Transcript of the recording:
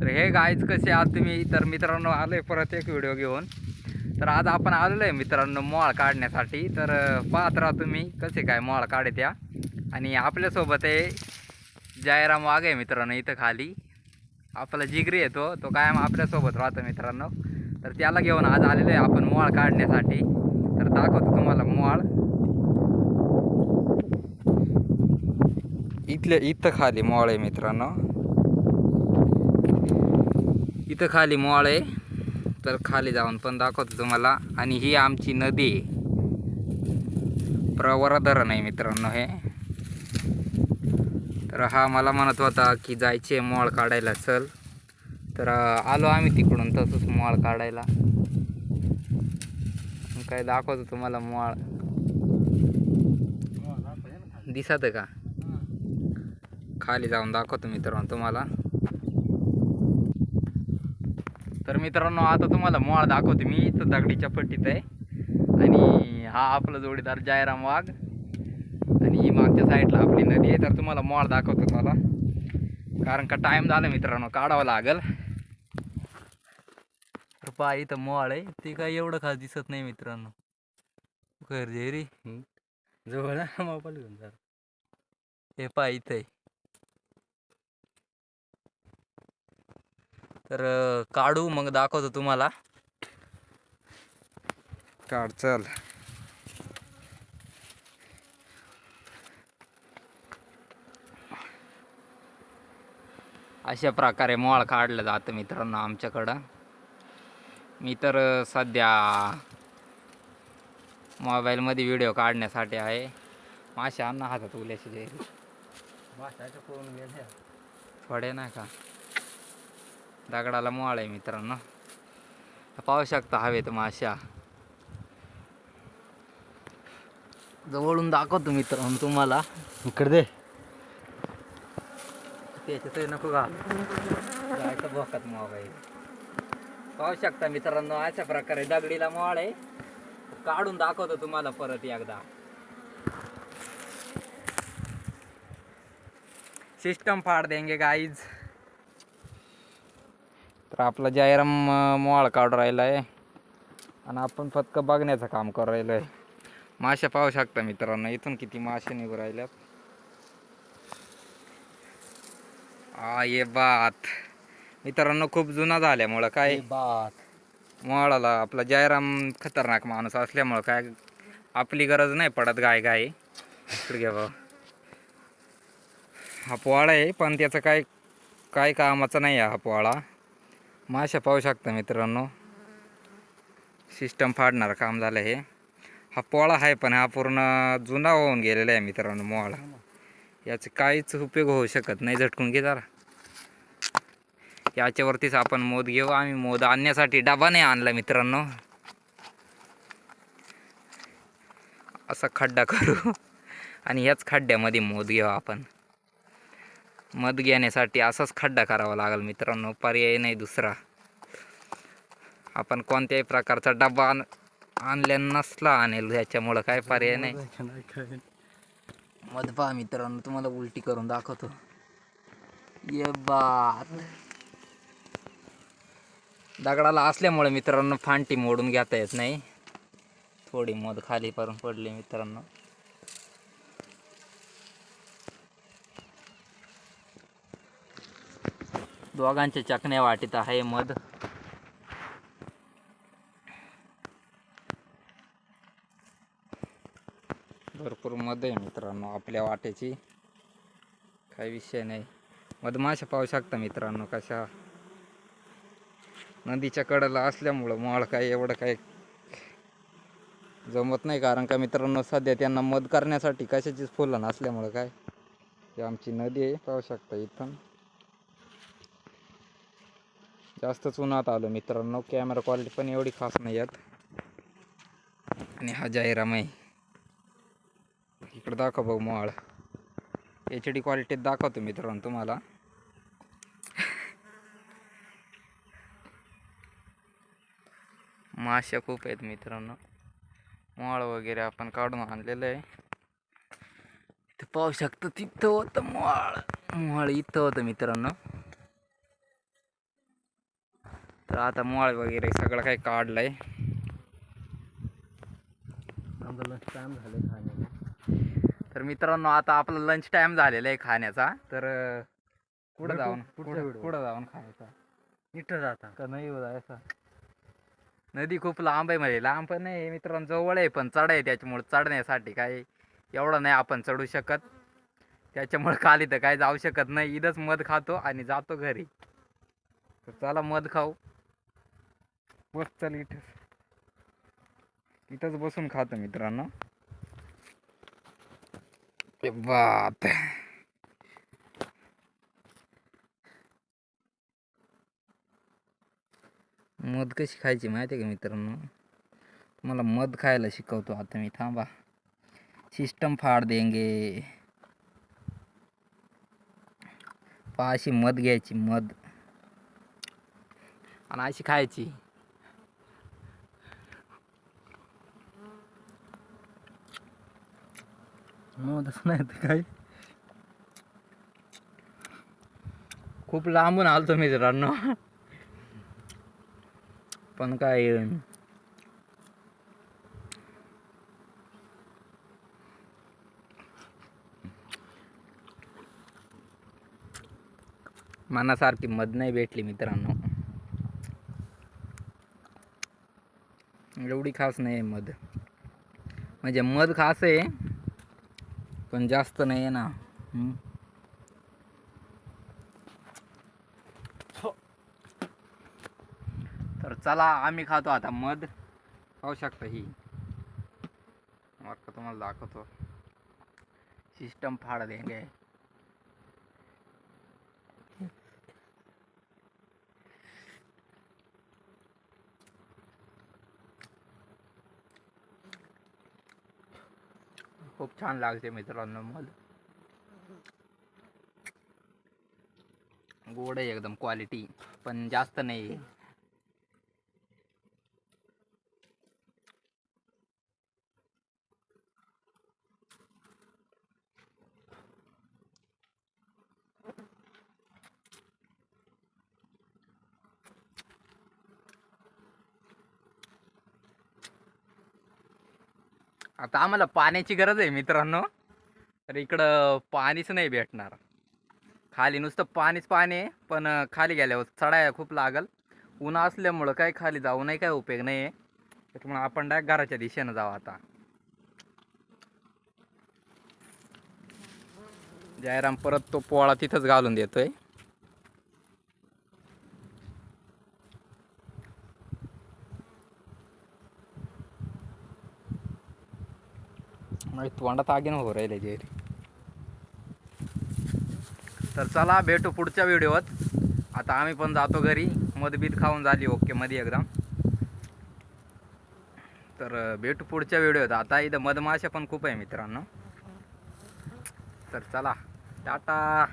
तर हे गायच कसे आहात तुम्ही? तर मित्रांनो आलो आहे परत एक व्हिडिओ घेऊन. तर आज आपण आलेलो आहे मित्रांनो मोळ काढण्यासाठी. तर अं, पाहत राहा तुम्ही कसे काय मोळ काढत्या. आणि आपल्यासोबत आहे जयराम वाघ आहे मित्रांनो इथं खाली. आपला जिगरी येतो तो. कायम आपल्यासोबत राहतो मित्रांनो. तर त्याला घेऊन आज आलेलो आहे आपण मोळ काढण्यासाठी. तर दाखवतो तुम्हाला मोळ इथल्या इथं खाली मोळ आहे मित्रांनो. इथं खाली मोळ आहे. तर खाली जाऊन पण दाखवतो तुम्हाला. आणि ही आमची नदी आहे. प्रवरा धरण आहे मित्रांनो हे. तर हा मला म्हणत होता की जायचे मोळ काढायला चल. तर आलो आम्ही तिकडून तसंच मोळ काढायला. काय दाखवतो तुम्हाला मोळ दिसत का? खाली जाऊन दाखवतो मित्रांनो तुम्हाला. तर मित्रांनो आता तुम्हाला मोळ दाखवतो मी. इथं दगडीच्या पट्टीत आहे. आणि हा आपला जोडीदार जयराम वाघ. आणि ही मागच्या साईडला आपली नदी आहे. तर तुम्हाला मोळ दाखवतो तुम्हाला कारण का टाईम झाला मित्रांनो काढावं लागल. तर पहा इथं मोळ आहे. ते काय एवढं खास दिसत नाही मित्रांनो. गरजे रे. जवळ मोबाईल घेऊन जा. हे पहा इथं आहे. तर काढू मग दाखवतो तुम्हाला. काढ चल. अशा प्रकारे मोळ काढलं जातं मित्रांनो आमच्याकडं. मी तर सध्या मोबाईलमध्ये व्हिडिओ काढण्यासाठी आहे. मासे अन्न हातात उल्याशी थोडे नाही का? दगडाला मोळ आहे मित्रांनो. पाहू शकता हवेत माशा जवळून दाखवतो मित्रांनो तुम्हाला. इकडे दे. त्याच्यात नको घाल. जायचं बोकात मोबाईल पाहू शकता मित्रांनो अशा प्रकारे दगडीला मोळ आहे. काढून दाखवतो तुम्हाला परत एकदा. सिस्टम फाड देंगे गाईज तर आपला जयराम अं, मोळ काढून राहिला आहे आणि आपण फक्त बघण्याचं काम करू राहिलो आहे मासे पाहू शकता मित्रांनो इथून किती मासे निघू राहिल्यात. आ ये बात. मित्रांनो खूप जुना झाल्यामुळं काय? बात. मोळाला आपला जयराम खतरनाक माणूस असल्यामुळं काय? आपली गरज नाही पडत गाय गाय इकडे घे भाऊ हा पोवाडा आहे पण त्याचं काय काय कामाचा नाही आहे हा पोवाडा माशा पाहू शकता मित्रांनो. सिस्टम फाडणार काम झालं हे. हा पोळा आहे पण हा पूर्ण जुना होऊन गेलेला आहे मित्रांनो मोळा. याचे काहीच उपयोग होऊ शकत नाही. झटकून घे जरा. याच्यावरतीच आपण मोद घेऊ. आम्ही मोद आणण्यासाठी डबा नाही आणला मित्रांनो. असा खड्डा करू. आणि याच खड्ड्यामध्ये मोद घेऊ आपण. मध घेण्यासाठी असाच खड्डा करावा लागेल मित्रांनो पर्याय नाही दुसरा. आपण कोणत्याही प्रकारचा डबा आण आणल्या नसला आणेल ह्याच्यामुळं काय पर्याय नाही. मध पहा मित्रांनो तुम्हाला उलटी करून दाखवतो. ये बात. दगडाला असल्यामुळे मित्रांनो फांटी मोडून घेता येत नाही. थोडी मध खाली पडून पडली मित्रांनो. दोघांच्या चकण्या वाटीत आहे मध. भरपूर मध आहे मित्रांनो आपल्या वाट्याची काही विषय नाही. मधमाशा पाहू शकता मित्रांनो कशा. नदीच्या कडेला असल्यामुळं मळ काय एवढं काय जमत नाही कारण का मित्रांनो सध्या त्यांना मध करण्यासाठी कशाचीच फुलं नसल्यामुळं काय. ही आमची नदी आहे पाहू शकता इथून. जास्तच उन्हात आलो मित्रांनो. कॅमेरा क्वालिटी पण एवढी खास नाही आहेत. आणि हा जाहिराम आहे. इकडं दाखव बघ माळ एच डी क्वालिटीत दाखवतो मित्रांनो तुम्हाला. माश्या खूप आहेत मित्रांनो. माळ वगैरे आपण काढून आणलेलं आहे. इथं पाहू शकतो तिथं होतं माळ माळ इथं होतं मित्रांनो. तर आता मोळ वगैरे सगळं काही काढलंय. आमचं लंच टाइम झाले खाण्याला तर मित्रांनो आता आपला लंच टाइम झालेला आहे खाण्याचा. तर कुठं जाऊन? पुढच्या कुठं. कुठं जाऊन खायचा? इथं जाता. का नाही जायचा? नदी खूप लांब आहे म्हणजे लांब पण नाही मित्रांनो जवळ आहे पण चढ आहे त्याच्यामुळे चढण्यासाठी काय एवढं नाही आपण चढू शकत. त्याच्यामुळे खाली तर काय जाऊ शकत नाही. इथंच मध खातो आणि जातो घरी. तर चला मध खाऊ. बस चल इथेच इथंच बसून खातो मित्रांनो. बात बाप मध कशी खायची माहिती आहे का मित्रांनो? तुम्हाला मध खायला शिकवतो आता मी थांबा. सिस्टम फाड देंगे. पहा अशी मध घ्यायची मध. आणि अशी खायची. मग तसं नाही तर काय खूप लांबून आलतो मित्रांनो. पण काय मनासारखी मध नाही भेटली मित्रांनो. एवढी खास नाही मध. म्हणजे मध खास आहे. पण जास्त नाही आहे ना. तर चला आम्ही खातो आता मध. पाहू शकता ही. मग तुम्हाला दाखवतो. सिस्टम फाड देंगे. खूप छान लागते मित्रांनो मध गोड आहे एकदम क्वालिटी पण जास्त नाही. आता आम्हाला पाण्याची गरज आहे मित्रांनो. तर इकडं पाणीच नाही भेटणार. खाली नुसतं पाणीच पाणी आहे पण खाली गेल्यावर चढायला खूप लागल. ऊन असल्यामुळं काय खाली जाऊ नाही काय उपयोग नाही आहे त्याच्यामुळे आपण डायरेक्ट घराच्या दिशेनं जाऊ आता. जयराम परत तो पोळा तिथंच घालून देतोय. तोंडात आगीन हो राहिले जे तर. चला भेटू पुढच्या व्हिडिओत. आता आम्ही पण जातो घरी. मधबीत खाऊन झाली ओके मध्ये एकदम तर भेटू पुढच्या व्हिडिओत. आता इथं मधमाशा पण खूप आहे मित्रांनो. तर चला टाटा.